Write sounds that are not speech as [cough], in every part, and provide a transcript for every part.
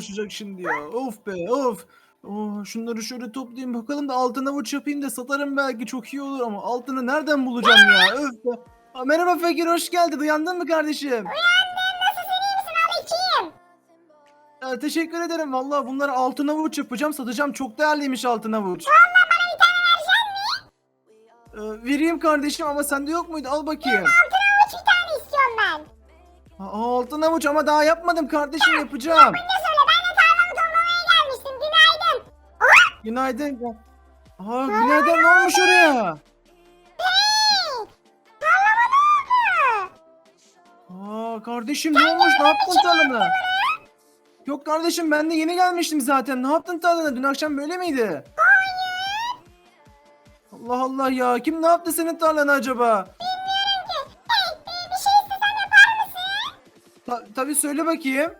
uğraşacak şimdi ya? Of be of. Oh, şunları şöyle toplayayım bakalım da altın avuç yapayım da satarım belki çok iyi olur ama altını nereden bulacağım ya? Öf be. Aa, merhaba Fakir hoş geldin. Uyandın mı kardeşim? Nasılsın iyi misin içeyim. Ee, teşekkür ederim. Vallahi bunları altın avuç yapacağım. Satacağım. Çok değerliymiş altın avuç. Valla bana bir tane vereceksin mi? Ee, vereyim kardeşim ama sende yok muydu? Al bakayım. Altın avuç bir tane istiyorum ben. Aa, altın avuç ama daha yapmadım kardeşim yapacağım. Ne Günaydın. Aa, günaydın ne olmuş oraya? Aa, kardeşim ne olmuş? Ne yaptın tarlana? Yok kardeşim ben de yeni gelmiştim zaten. Ne yaptın tarlana? Dün akşam böyle miydi? Allah Allah ya. Kim ne yaptı senin tarlana acaba? Bilmiyorum ki. Hey bir, şey istesem yapar mısın? Ta- tabii söyle bakayım.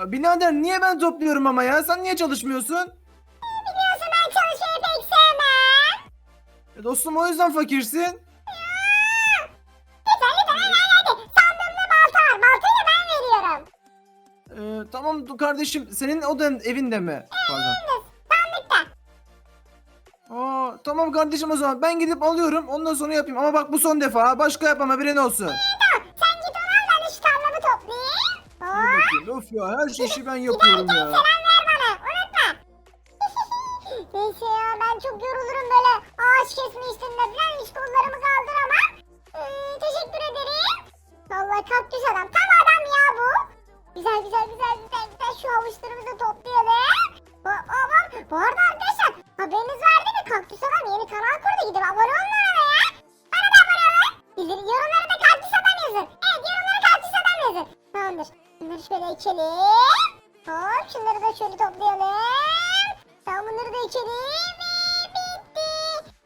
Ya birader niye ben topluyorum ama ya? Sen niye çalışmıyorsun? Biliyorsun ben çalışmayı pek sevmem. E dostum o yüzden fakirsin. Lütfen lütfen hadi hadi hadi. Sandığımda balta var. Baltayı da ben veriyorum. Ee, tamam kardeşim. Senin odan evinde mi? Pardon. Sandıkta. Aa, tamam kardeşim o zaman ben gidip alıyorum ondan sonra yapayım ama bak bu son defa ha. başka yapama haberin olsun. Of ya her işi ben yapıyorum ya. Selam Tamamdır. Bunları şöyle içelim. Hop şunları da şöyle toplayalım. Tamam bunları da içelim. Bitti.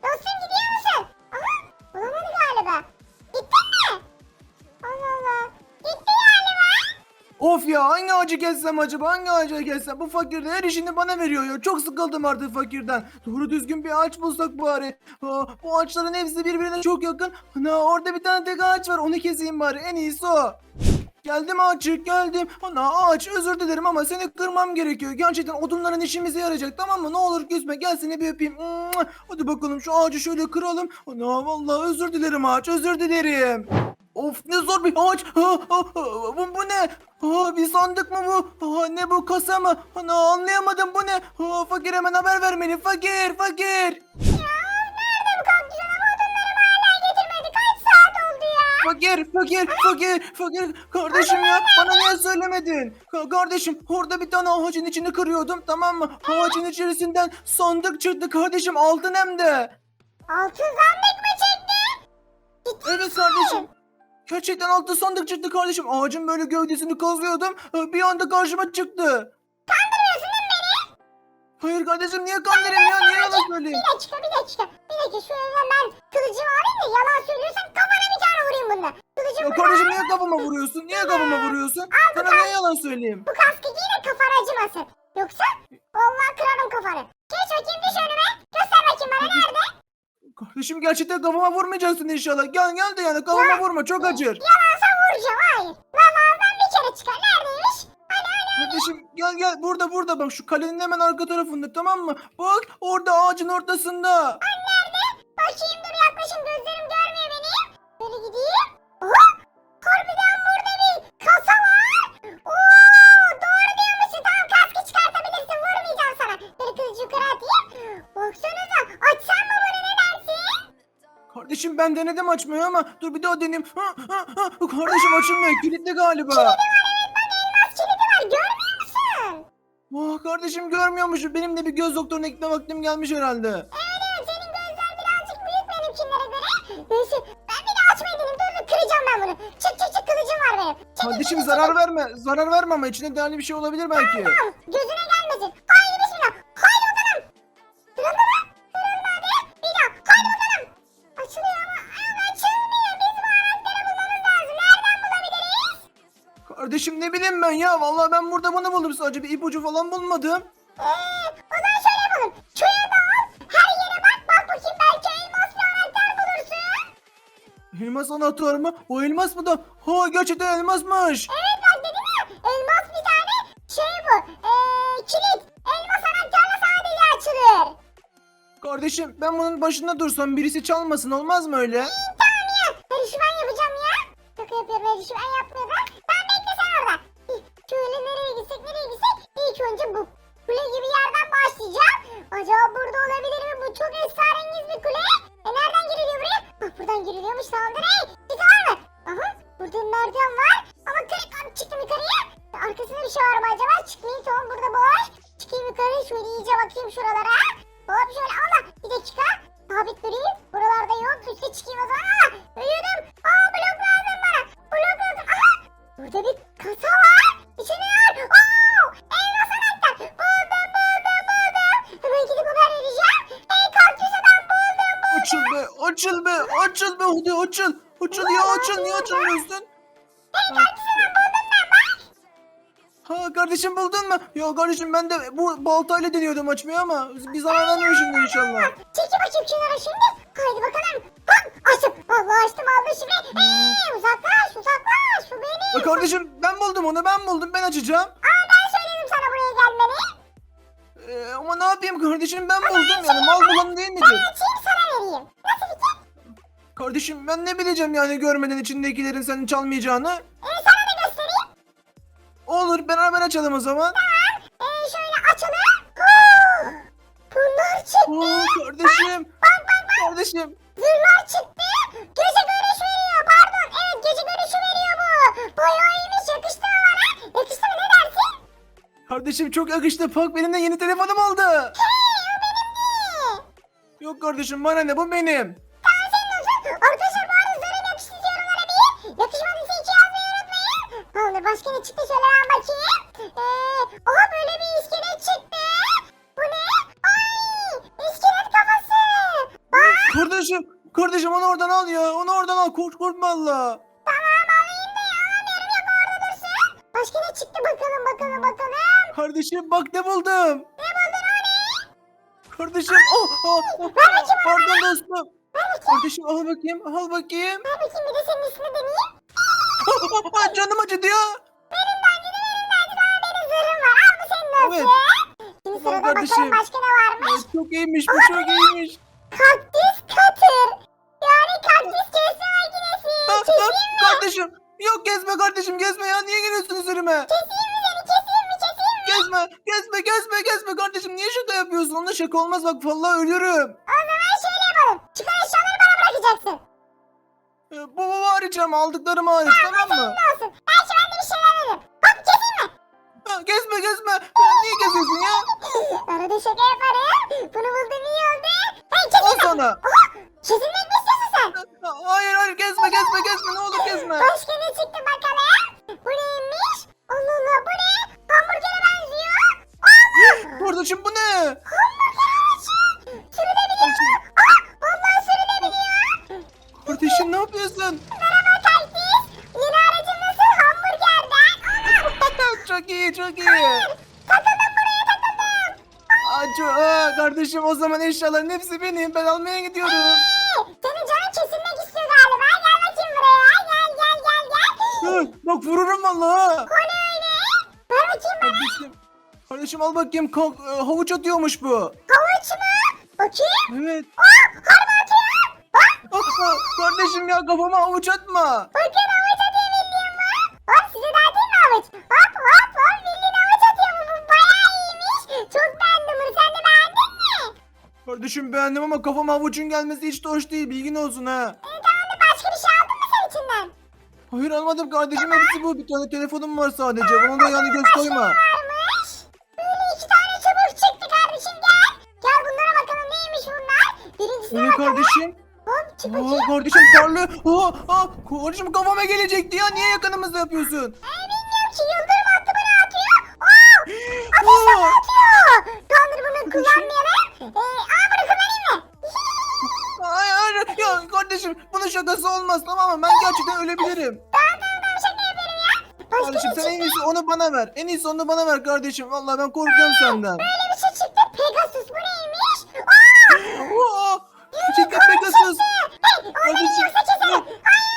Dostum gidiyor musun? Aha bulamadı galiba. Gittin mi? Allah Allah. Gitti galiba. Of ya hangi ağacı kessem acaba hangi ağacı kessem bu fakir de her işini bana veriyor ya çok sıkıldım artık fakirden doğru düzgün bir ağaç bulsak bari Aa, bu ağaçların hepsi birbirine çok yakın ana orada bir tane tek ağaç var onu keseyim bari en iyisi o Geldim ağaçık geldim. Ana ağaç özür dilerim ama seni kırmam gerekiyor. Gerçekten odunların işimize yarayacak tamam mı? Ne olur küsme gel seni bir öpeyim. Hadi bakalım şu ağacı şöyle kıralım. Ana vallahi özür dilerim ağaç özür dilerim. Of ne zor bir ağaç. Bu, bu ne? Ha, bir sandık mı bu? Ne bu kasa mı? Ana anlayamadım bu ne? Ha, fakir hemen haber vermeli. Fakir fakir. Nerede bu kaktüs adam Fakir, fakir, fakir, fakir. Kardeşim ya bana niye söylemedin? Ka- kardeşim orada bir tane ağacın içini kırıyordum tamam mı? Ağacın içerisinden sandık çıktı kardeşim altın hem de. Altın sandık mı? Ciddi Evet kardeşim. Gerçekten altın sandık çıktı kardeşim. Ağacın böyle gövdesini kazıyordum. Bir anda karşıma çıktı. Hayır kardeşim niye kandırayım ya? Niye yalan söyleyeyim? Bir dakika bir dakika. Bir dakika şu evden ben kılıcımı alayım da yalan söylüyorsan kafana bir tane vurayım bununla. Kılıcımı Ya kardeşim niye kafama vuruyorsun? Niye kafama vuruyorsun? Sana niye yalan söyleyeyim? Bu kaskı giy de kafana acımasın. Yoksa vallahi kırarım kafanı. Geç bakayım düş önüme. Göster bakayım bana nerede? Kardeşim gerçekten kafama vurmayacaksın inşallah. Gel gel de yani kafama vurma çok acır. Yalansa vuracağım hayır. Lan ağzından bir kere çıkar. Neredeymiş? Kardeşim gel gel burada burada bak şu kalenin hemen arka tarafında tamam mı? Bak orada ağacın ortasında. nerede? Bakayım dur yaklaşım gözlerim görmüyor beni. Böyle gideyim. Oha! Harbiden burada bir kasa var. Oo, doğru diyormuşsun. Tamam kaskı çıkartabilirsin. Vurmayacağım sana. Böyle kılıcı yukarı atayım. Baksanıza. Açsam mı bunu ne dersin? Kardeşim ben denedim açmayı ama dur bir daha deneyeyim. Ha, ha, ha. Kardeşim açılmıyor kilitli galiba. Elmas Oh, kardeşim görmüyormuşum. Benim de bir göz doktoruna gitme vaktim gelmiş herhalde. Evet senin gözler birazcık büyük benimkilere göre. Neyse ben bir de açmayı deneyim. Dur dur kıracağım ben bunu. Çık çık çık kılıcım var benim. Çekil, Kardeşim çekil, zarar verme. Zarar verme ama içinde değerli bir şey olabilir belki. Tamam gözüne ben ya. Vallahi ben burada bunu buldum sadece. Bir ipucu falan bulmadım. Eee o zaman şöyle yapalım. Köye dağıl. Her yere bak. Bak bakayım belki elmas bir anahtar bulursun. Elmas anahtarı mı? O elmas mı da? Ha gerçekten elmasmış. Evet bak Eee kilit. Elmas anahtarla sadece açılır. Kardeşim ben bunun başında dursam birisi çalmasın olmaz mı öyle? Kasa var. İçinde ne var? Oo, elmas anahtar. Buldum buldum buldum. Hemen gidip haber vereceğim. Hey kaktüs adam buldum buldum. Açıl be açıl be açıl be hadi açıl. Açıl ya açıl niye açılmıyorsun? Hey kaktüs adam buldum ben bak. Ha kardeşim buldun mu? Ya kardeşim ben de bu baltayla deniyordum açmayı ama bir zarar vermiyor şimdi inşallah. Çekil bakayım kenara şimdi. Haydi bakalım. Hop açtım. Allah açtım aldım şimdi. Hey uzaklaş uzaklaş. Ya kardeşim ben buldum onu ben buldum ben açacağım. Aa ben söyledim sana buraya gelmeni. Ee, ama ne yapayım kardeşim ben buldum yani mal bulan değil midir? Açayım sana vereyim. Nasıl fikir? Kardeşim ben ne bileceğim yani görmeden içindekilerin senin çalmayacağını. Ee, sana da göstereyim. Olur beraber açalım o zaman. Ee, şöyle açalım. Oo, Bunlar çıktı. Oo kardeşim. Bak bak bak. Kardeşim. Kardeşim çok yakıştı. Bak benim de yeni telefonum oldu. Hey o benimdi. Yok kardeşim bana ne bu benim. Tamam senin olsun. Arkadaşlar bu arada yorumlara bir. Yakışmadıysa iki yazmayı unutmayın. Tamamdır başka ne çıktı şöyle ben bakayım. Ee, oha böyle bir iskelet çıktı. Bu ne? Ay iskelet kafası. Bak. Kardeşim. Kardeşim onu oradan al ya. Onu oradan al. Kort korkma Allah. Başka ne çıktı bakalım bakalım bakalım. Kardeşim bak ne buldum. Ne buldun o ne? Kardeşim. Oh, oh, oh. Pardon dostum. Kardeşim al bakayım. Al bakayım. Ver bakayım bir de senin ismini deneyeyim. Ay, Canım acıdı ya. Benim bence de benim bence ama benim zırhım var. Al bu senin olsun. Evet. Şimdi sırada bakalım kardeşim. başka ne varmış. Ay, çok iyiymiş bu çok iyiymiş. Kaktüs katır. Yani kaktüs kesme makinesi. Keseyim mi? kardeşim. Yok gezme kardeşim gezme ya. Niye geliyorsun üzerime? Keseyim mi seni? Keseyim mi? Keseyim mi? Gezme, gezme, gezme, gezme kardeşim. Niye şaka yapıyorsun? Onunla şaka olmaz bak vallahi ölürüm. O zaman şöyle yapalım. Çıkan eşyaları bana bırakacaksın. Ee, Babamı arayacağım, aldıklarımı hariç tamam mı? Ne olsun? Belki ben de bir şeyler veririm. Hop keseyim mi? Ha, gezme, gezme. Ha, niye geziyorsun ya? Arada şaka yaparım. Bunu buldum iyi oldu. Hey Al keseyim mi? sana. Oha! Sen? Ha, Hayır, hayır gezme, gezme, gezme. Ne olur gezme. Başka ne çıktı bakalım? Bu neymiş? Allah Allah bu ne? Hamburger'e benziyor. Aa! Kardeşim bu ne? Hamburger aracı. Sürünebiliyor. Aa! Vallahi sürünebiliyor. Kardeşim ne yapıyorsun? Merhaba Kaktüs. Yeni aracım nasıl? Hamburger'den. Aa! [laughs] çok iyi, çok iyi. Takıldım buraya takıldım. Aa, çok- aa, kardeşim o zaman eşyaların hepsi benim. Ben almaya gidiyorum. Hey, Senin canın kesilmek istiyor galiba. Gel bakayım buraya. Gel gel gel gel. Hı, Bak vururum vallahi. ha. O ne öyle? Ver bakayım bana. Kardeşim, kardeşim al bakayım. Kalk, e, havuç atıyormuş bu. Havuç mu? Bakayım. Evet. Aa! Harbi atıyor. Bak. Aa, kardeşim ya kafama havuç atma. Bakın havuç atıyor bildiğin var. Hop size daha değil mi havuç? Hop hop hop bildiğin havuç atıyor bu. Bu bayağı iyiymiş. Çok beğendim bunu. Sen de beğendin mi? Kardeşim beğendim ama kafama havucun gelmesi hiç de hoş değil. Bilgin olsun ha. Ee, tamam da başka bir şey aldın mı sen içinden? Hayır almadım kardeşim hepsi bu. Bir tane telefonum var sadece. Buna da yani göz koyma. Varmış. Böyle iki tane çubuk çıktı kardeşim gel. Gel bunlara bakalım neymiş bunlar. Birincisine Ne bakalım. kardeşim? Hop çık Aa, kardeşim parlıyor. Aa, aa, kardeşim kafama gelecekti ya. Niye yakınımızda yapıyorsun? Verim. Tamam tamam tamam şaka ya. Başka Kardeşim şey sen en iyisi onu bana ver. En iyisi onu bana ver kardeşim. Vallahi ben korkuyorum Aa, senden. Böyle bir şey çıktı. Pegasus bu neymiş? Aa! Çıktı Pegasus. Hey, orada beni yoksa. Yok,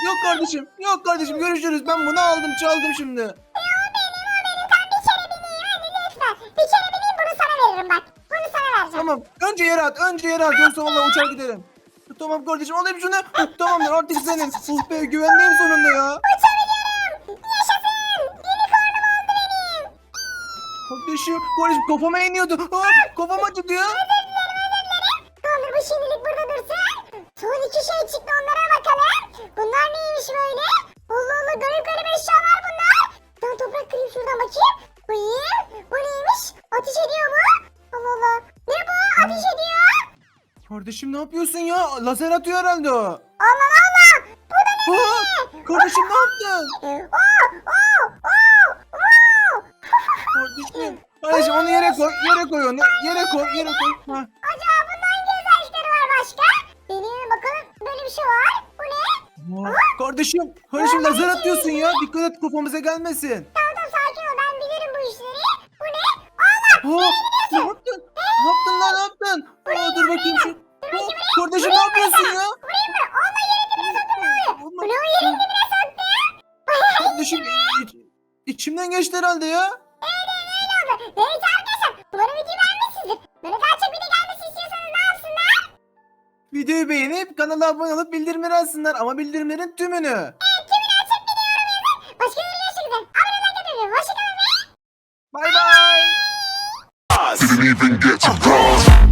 yok kardeşim. Yok kardeşim. Görüşürüz. Ben bunu aldım çaldım şimdi. Ya o benim o benim. Tam bir kere bineyim. Hadi lütfen. Bir kere bineyim bunu sana veririm bak. Bunu sana vereceğim. Tamam. Önce yere at. Önce yere at. Yoksa vallahi uçar giderim. Tamam kardeşim alayım şunu. Hah, Tamamdır artık senin. Oh be güvenliyim sonunda ya. Kardeşim, kardeşim kafama iniyordu. Aa, kafam acıdı ya. Tamamdır bu şimdilik burada dursun. Son iki şey çıktı onlara bakalım. Bunlar neymiş böyle? Allah Allah garip garip eşyalar bunlar. Ben toprak kırayım şuradan bakayım. Bakayım. Bu neymiş? Ateş ediyor mu? Allah Allah. Ne bu? Ateş ediyor. Kardeşim ne yapıyorsun ya? Lazer atıyor herhalde o. Allah Allah. Bu da ne? Aa, kardeşim ne yaptın? Oo, oo, oo, oo. Kardeşim. Kardeşim onu yere koy. Yere koy onu. Yere koy. Yere koy. Ha. Acaba bunun hangi özellikleri var başka? Deneyelim bakalım. Böyle bir şey var. Bu ne? Aa, Kardeşim. Kardeşim lazer atıyorsun ya. Dikkat et kafamıza gelmesin. Tamam tamam sakin ol. Ben bilirim bu işleri. Bu ne? Allah. Aa, geçti herhalde ya. Öyle oldu. Neyse arkadaşlar. Umarım videoyu beğenmişsinizdir. Böyle daha çok video gelmesi istiyorsanız ne yapsınlar? Videoyu beğenip kanala abone olup bildirimleri açsınlar ama bildirimlerin tümünü. Kimin açık bir yorum yazın. Başka bir görüşmek üzere. Abone olmayı unutmayın. Hoşçakalın ve Bay bay. Didn't even get to cross.